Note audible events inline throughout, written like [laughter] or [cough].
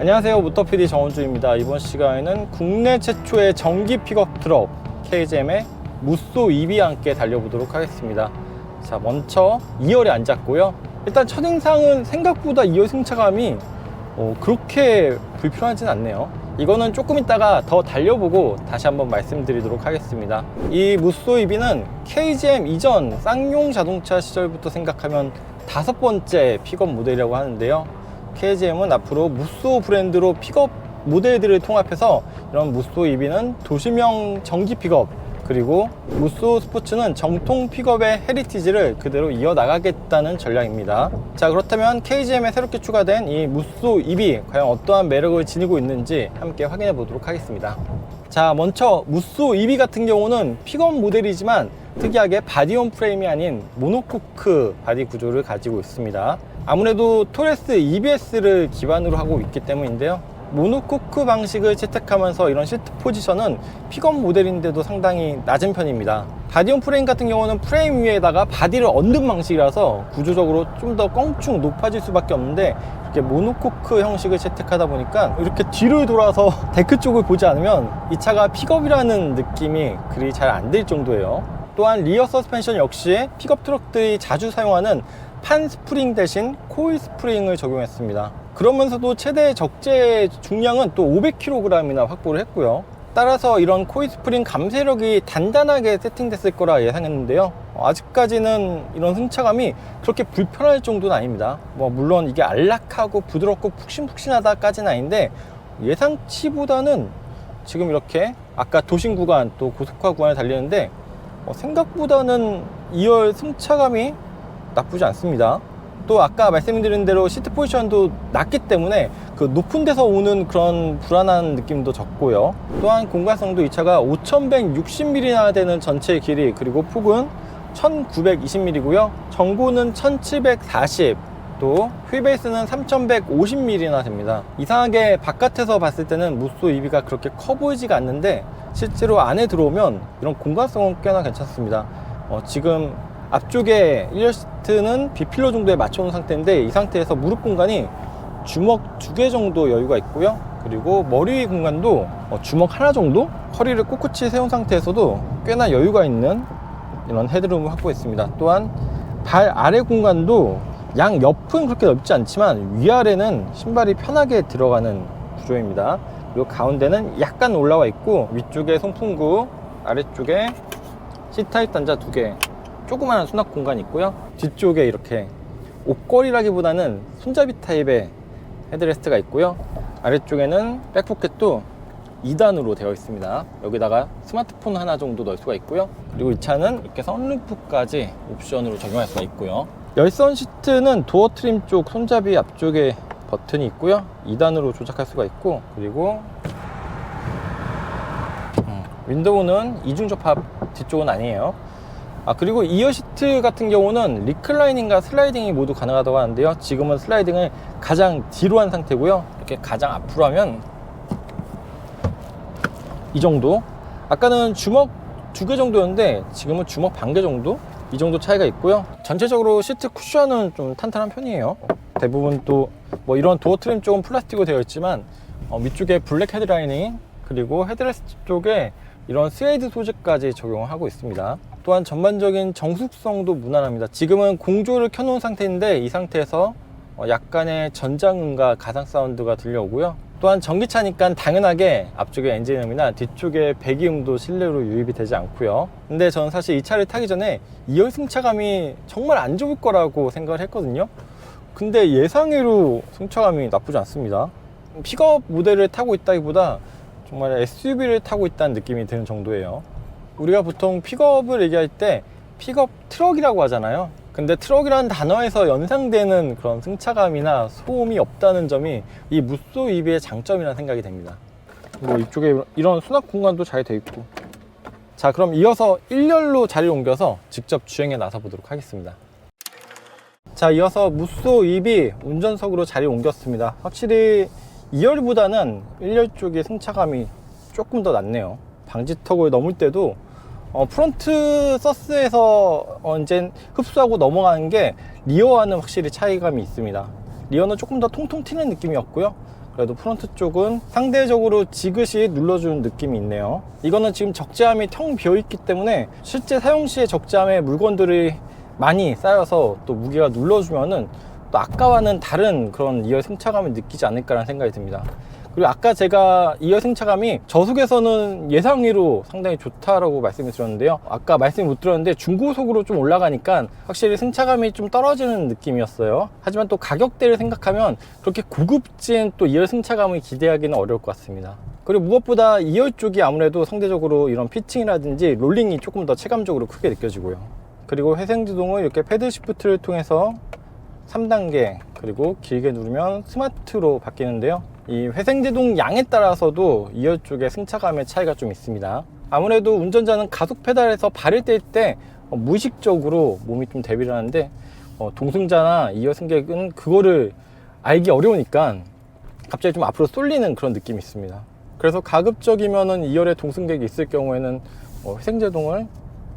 안녕하세요. 모터PD 정원주입니다. 이번 시간에는 국내 최초의 전기 픽업 트럭 KGM의 무쏘 2비 함께 달려보도록 하겠습니다. 자 먼저 2열에 앉았고요. 일단 첫인상은 생각보다 2열 승차감이 어, 그렇게 불편하진 않네요. 이거는 조금 있다가 더 달려보고 다시 한번 말씀드리도록 하겠습니다. 이 무쏘 2비는 KGM 이전 쌍용 자동차 시절부터 생각하면 다섯 번째 픽업 모델이라고 하는데요 KGM은 앞으로 무쏘 브랜드로 픽업 모델들을 통합해서 이런 무쏘 EV는 도시명 전기 픽업 그리고 무쏘 스포츠는 정통 픽업의 헤리티지를 그대로 이어나가겠다는 전략입니다. 자 그렇다면 KGM에 새롭게 추가된 이 무쏘 EV 과연 어떠한 매력을 지니고 있는지 함께 확인해 보도록 하겠습니다. 자 먼저 무쏘 EV 같은 경우는 픽업 모델이지만 특이하게 바디온 프레임이 아닌 모노코크 바디 구조를 가지고 있습니다. 아무래도 토레스 EBS를 기반으로 하고 있기 때문인데요. 모노코크 방식을 채택하면서 이런 시트 포지션은 픽업 모델인데도 상당히 낮은 편입니다. 바디온 프레임 같은 경우는 프레임 위에다가 바디를 얹는 방식이라서 구조적으로 좀 더 껑충 높아질 수밖에 없는데 이렇게 모노코크 형식을 채택하다 보니까 이렇게 뒤를 돌아서 [laughs] 데크 쪽을 보지 않으면 이 차가 픽업이라는 느낌이 그리 잘 안 들 정도예요. 또한 리어 서스펜션 역시 픽업 트럭들이 자주 사용하는 판 스프링 대신 코일 스프링을 적용했습니다. 그러면서도 최대 적재 중량은 또 500kg이나 확보를 했고요. 따라서 이런 코일 스프링 감쇄력이 단단하게 세팅됐을 거라 예상했는데요. 어, 아직까지는 이런 승차감이 그렇게 불편할 정도는 아닙니다. 뭐 물론 이게 안락하고 부드럽고 푹신푹신하다까지는 아닌데 예상치보다는 지금 이렇게 아까 도심 구간 또 고속화 구간을 달리는데 어, 생각보다는 2열 승차감이 나쁘지 않습니다. 또 아까 말씀드린 대로 시트 포지션도 낮기 때문에 그 높은 데서 오는 그런 불안한 느낌도 적고요. 또한 공간성도 이 차가 5160mm나 되는 전체 길이 그리고 폭은 1920mm고요. 전고는 1740. 또 휠베이스는 3150mm나 됩니다. 이상하게 바깥에서 봤을 때는 무쏘 EV가 그렇게 커 보이지가 않는데 실제로 안에 들어오면 이런 공간성은 꽤나 괜찮습니다. 어, 지금 앞쪽에 1열 시트는 비필러 정도에 맞춰놓은 상태인데 이 상태에서 무릎 공간이 주먹 두 개 정도 여유가 있고요. 그리고 머리 위 공간도 어, 주먹 하나 정도? 허리를 꿋꿋이 세운 상태에서도 꽤나 여유가 있는 이런 헤드룸을 확보했습니다. 또한 발 아래 공간도 양 옆은 그렇게 넓지 않지만 위아래는 신발이 편하게 들어가는 구조입니다. 그리고 가운데는 약간 올라와 있고 위쪽에 송풍구, 아래쪽에 C타입 단자 두 개, 조그마한 수납 공간이 있고요. 뒤쪽에 이렇게 옷걸이라기보다는 손잡이 타입의 헤드레스트가 있고요. 아래쪽에는 백포켓도 2단으로 되어 있습니다. 여기다가 스마트폰 하나 정도 넣을 수가 있고요. 그리고 이 차는 이렇게 선루프까지 옵션으로 적용할 수가 있고요. 열선 시트는 도어 트림 쪽 손잡이 앞쪽에 버튼이 있고요. 2단으로 조작할 수가 있고 그리고 음, 윈도우는 이중 접합 뒤쪽은 아니에요. 아 그리고 이어 시트 같은 경우는 리클라이닝과 슬라이딩이 모두 가능하다고 하는데요. 지금은 슬라이딩을 가장 뒤로 한 상태고요. 이렇게 가장 앞으로 하면 이 정도. 아까는 주먹 두 개 정도였는데 지금은 주먹 반 개 정도? 이 정도 차이가 있고요. 전체적으로 시트 쿠션은 좀 탄탄한 편이에요. 대부분 또 뭐 이런 도어 트림 쪽은 플라스틱으로 되어 있지만 어, 밑쪽에 블랙 헤드라이닝 그리고 헤드레스트 쪽에 이런 스웨이드 소재까지 적용하고 있습니다. 또한 전반적인 정숙성도 무난합니다. 지금은 공조를 켜놓은 상태인데 이 상태에서 어, 약간의 전장음과 가상 사운드가 들려오고요. 또한 전기차니까 당연하게 앞쪽에 엔진음이나 뒤쪽에 배기음도 실내로 유입이 되지 않고요. 근데 저는 사실 이 차를 타기 전에 2열 승차감이 정말 안 좋을 거라고 생각을 했거든요. 근데 예상외로 승차감이 나쁘지 않습니다. 픽업 모델을 타고 있다기보다 정말 SUV를 타고 있다는 느낌이 드는 정도예요. 우리가 보통 픽업을 얘기할 때 픽업 트럭이라고 하잖아요. 근데 트럭이라는 단어에서 연상되는 그런 승차감이나 소음이 없다는 점이 이 무쏘 EV의 장점이라는 생각이 됩니다. 그리고 이쪽에 이런 수납 공간도 잘 돼 있고. 자, 그럼 이어서 1열로 자리를 옮겨서 직접 주행에 나서 보도록 하겠습니다. 자, 이어서 무쏘 EV 운전석으로 자리 옮겼습니다. 확실히 2열보다는 1열 쪽의 승차감이 조금 더 낫네요. 방지턱을 넘을 때도 어, 프론트 서스에서 어, 이제 흡수하고 넘어가는 게 리어와는 확실히 차이감이 있습니다. 리어는 조금 더 통통 튀는 느낌이었고요. 그래도 프론트 쪽은 상대적으로 지그시 눌러주는 느낌이 있네요. 이거는 지금 적재함이 텅 비어 있기 때문에 실제 사용 시에 적재함에 물건들이 많이 쌓여서 또 무게가 눌러주면은 또 아까와는 다른 그런 2열 승차감을 느끼지 않을까라는 생각이 듭니다. 그리고 아까 제가 2열 승차감이 저속에서는 예상외로 상당히 좋다라고 말씀을 드렸는데요. 아까 말씀 못 드렸는데 중고속으로 좀 올라가니까 확실히 승차감이 좀 떨어지는 느낌이었어요. 하지만 또 가격대를 생각하면 그렇게 고급진 또 2열 승차감을 기대하기는 어려울 것 같습니다. 그리고 무엇보다 2열 쪽이 아무래도 상대적으로 이런 피칭이라든지 롤링이 조금 더 체감적으로 크게 느껴지고요. 그리고 회생지동을 이렇게 패드 시프트를 통해서 3단계 그리고 길게 누르면 스마트로 바뀌는데요. 이 회생제동 양에 따라서도 2열 쪽의 승차감의 차이가 좀 있습니다. 아무래도 운전자는 가속 페달에서 발을 뗄때 어, 무의식적으로 몸이 좀 대비를 하는데 어, 동승자나 2열 승객은 그거를 알기 어려우니까 갑자기 좀 앞으로 쏠리는 그런 느낌이 있습니다. 그래서 가급적이면은 2열에 동승객이 있을 경우에는 어, 회생제동을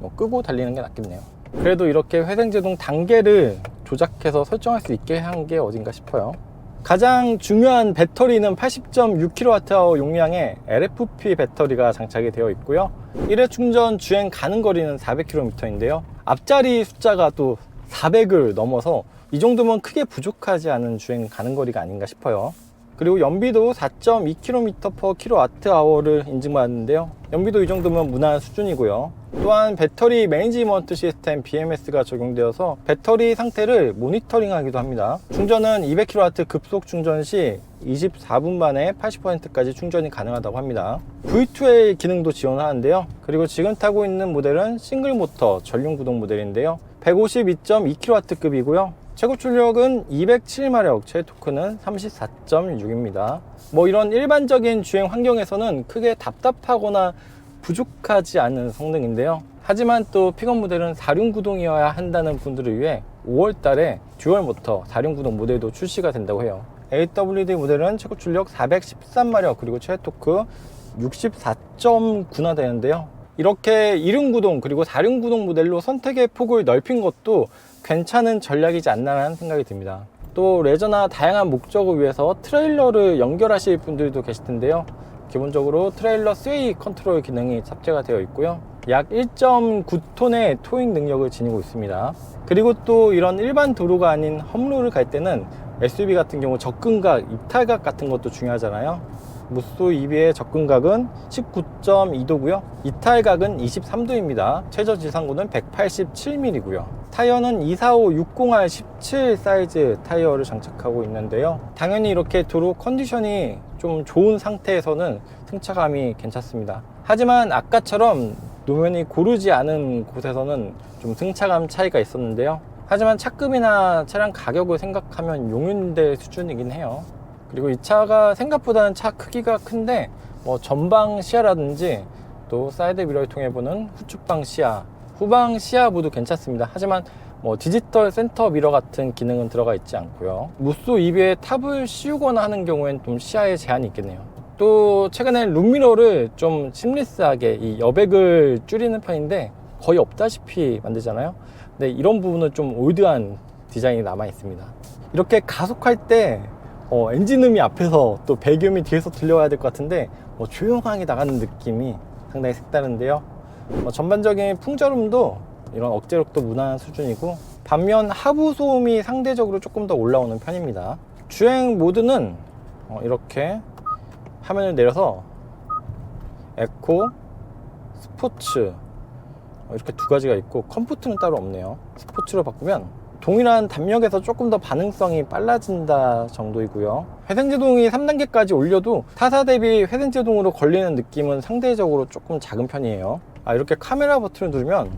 뭐 끄고 달리는 게 낫겠네요. 그래도 이렇게 회생제동 단계를 조작해서 설정할 수 있게 한 게 어딘가 싶어요. 가장 중요한 배터리는 80.6kWh 용량의 LFP 배터리가 장착이 되어 있고요. 1회 충전 주행 가는 거리는 400km인데요. 앞자리 숫자가 또 400을 넘어서 이 정도면 크게 부족하지 않은 주행 가는 거리가 아닌가 싶어요. 그리고 연비도 4.2km/kWh를 인증받았는데요. 연비도 이 정도면 무난한 수준이고요. 또한 배터리 매니지먼트 시스템 BMS가 적용되어서 배터리 상태를 모니터링 하기도 합니다. 충전은 200kW 급속 충전 시 24분 만에 80%까지 충전이 가능하다고 합니다. V2A 기능도 지원하는데요. 그리고 지금 타고 있는 모델은 싱글 모터 전륜 구동 모델인데요. 152.2kW급이고요. 최고 출력은 207마력, 최대 토크는 34.6입니다. 뭐 이런 일반적인 주행 환경에서는 크게 답답하거나 부족하지 않은 성능인데요. 하지만 또 픽업 모델은 4륜 구동이어야 한다는 분들을 위해 5월 달에 듀얼 모터 4륜 구동 모델도 출시가 된다고 해요. AWD 모델은 최고 출력 413마력 그리고 최대 토크 64.9나 되는데요. 이렇게 2륜 구동 그리고 4륜 구동 모델로 선택의 폭을 넓힌 것도 괜찮은 전략이지 않나라는 생각이 듭니다. 또 레저나 다양한 목적을 위해서 트레일러를 연결하실 분들도 계실 텐데요. 기본적으로 트레일러 스웨이 컨트롤 기능이 탑재가 되어 있고요. 약 1.9톤의 토잉 능력을 지니고 있습니다. 그리고 또 이런 일반 도로가 아닌 험로를 갈 때는 SUV 같은 경우 접근각, 이탈각 같은 것도 중요하잖아요. 무쏘 EB의 접근각은 19.2도고요. 이탈각은 23도입니다. 최저 지상고는 187mm고요. 타이어는 245-60R 17 사이즈 타이어를 장착하고 있는데요. 당연히 이렇게 도로 컨디션이 좀 좋은 상태에서는 승차감이 괜찮습니다. 하지만 아까처럼 노면이 고르지 않은 곳에서는 좀 승차감 차이가 있었는데요. 하지만 차급이나 차량 가격을 생각하면 용인대 수준이긴 해요. 그리고 이 차가 생각보다는 차 크기가 큰데 뭐 전방 시야라든지 또 사이드 미러를 통해 보는 후측방 시야, 후방 시야 모두 괜찮습니다. 하지만 뭐 디지털 센터 미러 같은 기능은 들어가 있지 않고요. 무쏘 EB에 탑을 씌우거나 하는 경우엔 좀 시야에 제한이 있겠네요. 또 최근에 룸미러를 좀 심리스하게 이 여백을 줄이는 편인데 거의 없다시피 만들잖아요. 근데 이런 부분은 좀 올드한 디자인이 남아 있습니다. 이렇게 가속할 때 어, 엔진음이 앞에서 또 배기음이 뒤에서 들려와야 될 것 같은데 뭐 조용하게 나가는 느낌이 상당히 색다른데요. 뭐 전반적인 풍절음도 이런 억제력도 무난한 수준이고 반면 하부 소음이 상대적으로 조금 더 올라오는 편입니다. 주행 모드는 어, 이렇게 화면을 내려서 에코, 스포츠 어, 이렇게 두 가지가 있고 컴포트는 따로 없네요. 스포츠로 바꾸면 동일한 담력에서 조금 더 반응성이 빨라진다 정도이고요. 회생제동이 3단계까지 올려도 타사 대비 회생제동으로 걸리는 느낌은 상대적으로 조금 작은 편이에요. 아, 이렇게 카메라 버튼을 누르면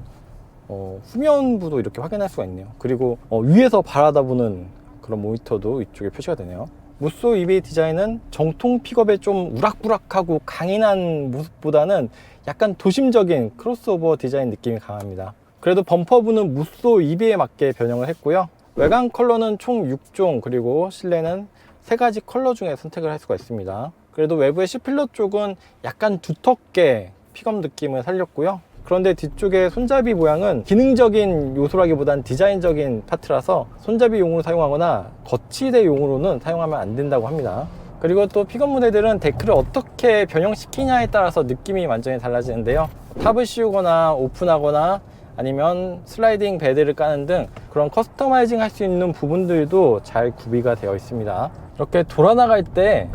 어, 후면부도 이렇게 확인할 수가 있네요. 그리고 어, 위에서 바라다보는 그런 모니터도 이쪽에 표시가 되네요. 무쏘 EV 디자인은 정통 픽업의 좀 우락부락하고 강인한 모습보다는 약간 도심적인 크로스오버 디자인 느낌이 강합니다. 그래도 범퍼부는 무쏘 EV에 맞게 변형을 했고요. 외관 컬러는 총 6종 그리고 실내는 세 가지 컬러 중에 선택을 할 수가 있습니다. 그래도 외부의 C필러 쪽은 약간 두텁게 픽업 느낌을 살렸고요. 그런데 뒤쪽의 손잡이 모양은 기능적인 요소라기보단 디자인적인 파트라서 손잡이용으로 사용하거나 거치대용으로는 사용하면 안 된다고 합니다. 그리고 또 픽업 모델들은 데크를 어떻게 변형시키냐에 따라서 느낌이 완전히 달라지는데요. 탑을 씌우거나 오픈하거나 아니면 슬라이딩 베드를 까는 등 그런 커스터마이징 할 수 있는 부분들도 잘 구비가 되어 있습니다. 이렇게 돌아나갈 때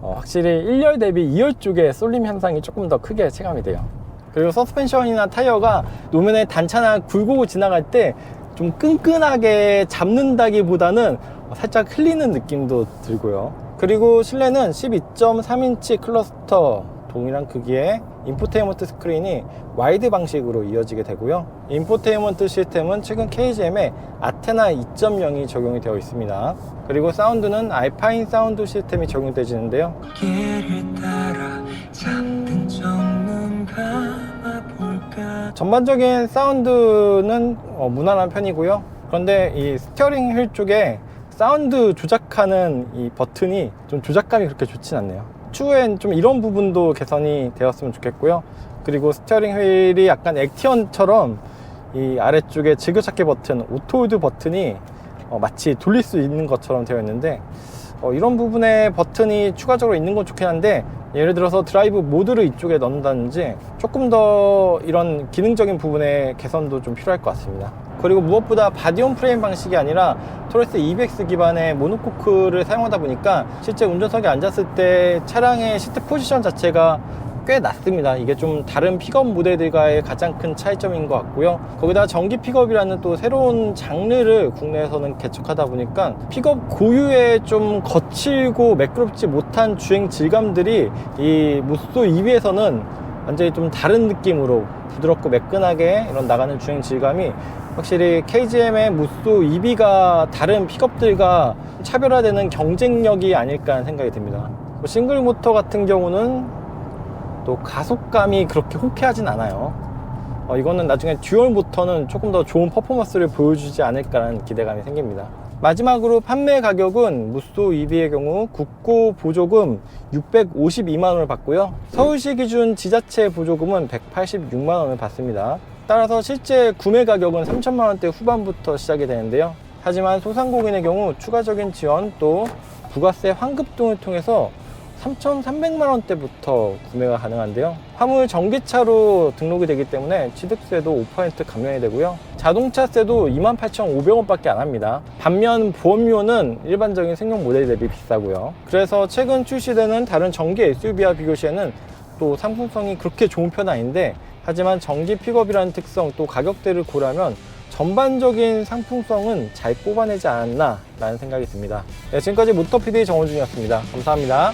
어, 확실히 1열 대비 2열 쪽에 쏠림 현상이 조금 더 크게 체감이 돼요. 그리고 서스펜션이나 타이어가 노면에 단차나 굴고 지나갈 때 좀 끈끈하게 잡는다기보다는 살짝 흘리는 느낌도 들고요. 그리고 실내는 12.3인치 클러스터 동일한 크기의 인포테인먼트 스크린이 와이드 방식으로 이어지게 되고요. 인포테인먼트 시스템은 최근 KGM에 아테나 2.0이 적용이 되어 있습니다. 그리고 사운드는 알파인 사운드 시스템이 적용되지는데요. 전반적인 사운드는 어, 무난한 편이고요. 그런데 이 스티어링 휠 쪽에 사운드 조작하는 이 버튼이 좀 조작감이 그렇게 좋진 않네요. 추후엔 좀 이런 부분도 개선이 되었으면 좋겠고요. 그리고 스티어링 휠이 약간 액티언처럼 이 아래쪽에 즐겨찾기 버튼, 오토홀드 버튼이 어, 마치 돌릴 수 있는 것처럼 되어 있는데 어, 이런 부분에 버튼이 추가적으로 있는 건 좋긴 한데 예를 들어서 드라이브 모드를 이쪽에 넣는다든지 조금 더 이런 기능적인 부분의 개선도 좀 필요할 것 같습니다 그리고 무엇보다 바디온 프레임 방식이 아니라 토레스 EBX 기반의 모노코크를 사용하다 보니까 실제 운전석에 앉았을 때 차량의 시트 포지션 자체가 꽤 낮습니다. 이게 좀 다른 픽업 모델들과의 가장 큰 차이점인 것 같고요. 거기다가 전기 픽업이라는 또 새로운 장르를 국내에서는 개척하다 보니까 픽업 고유의 좀 거칠고 매끄럽지 못한 주행 질감들이 이 무쏘 2비에서는 완전히 좀 다른 느낌으로 부드럽고 매끈하게 이런 나가는 주행 질감이 확실히 KGM의 무쏘 2비가 다른 픽업들과 차별화되는 경쟁력이 아닐까 하는 생각이 듭니다. 뭐 싱글 모터 같은 경우는 또 가속감이 그렇게 호쾌하진 않아요. 어, 이거는 나중에 듀얼 모터는 조금 더 좋은 퍼포먼스를 보여주지 않을까라는 기대감이 생깁니다. 마지막으로 판매 가격은 무쏘 EV의 경우 국고 보조금 652만 원을 받고요. 서울시 기준 지자체 보조금은 186만 원을 받습니다. 따라서 실제 구매 가격은 3천만 원대 후반부터 시작이 되는데요. 하지만 소상공인의 경우 추가적인 지원 또 부가세 환급 등을 통해서 3,300만 원대부터 구매가 가능한데요. 화물 전기차로 등록이 되기 때문에 취득세도 5% 감면이 되고요. 자동차세도 28,500원밖에 안 합니다. 반면 보험료는 일반적인 승용 모델 대비 비싸고요. 그래서 최근 출시되는 다른 전기 SUV와 비교 시에는 또 상품성이 그렇게 좋은 편 아닌데 하지만 전기 픽업이라는 특성 또 가격대를 고려하면 전반적인 상품성은 잘 뽑아내지 않았나 라는 생각이 듭니다. 네, 지금까지 모터피디 정원중이었습니다. 감사합니다.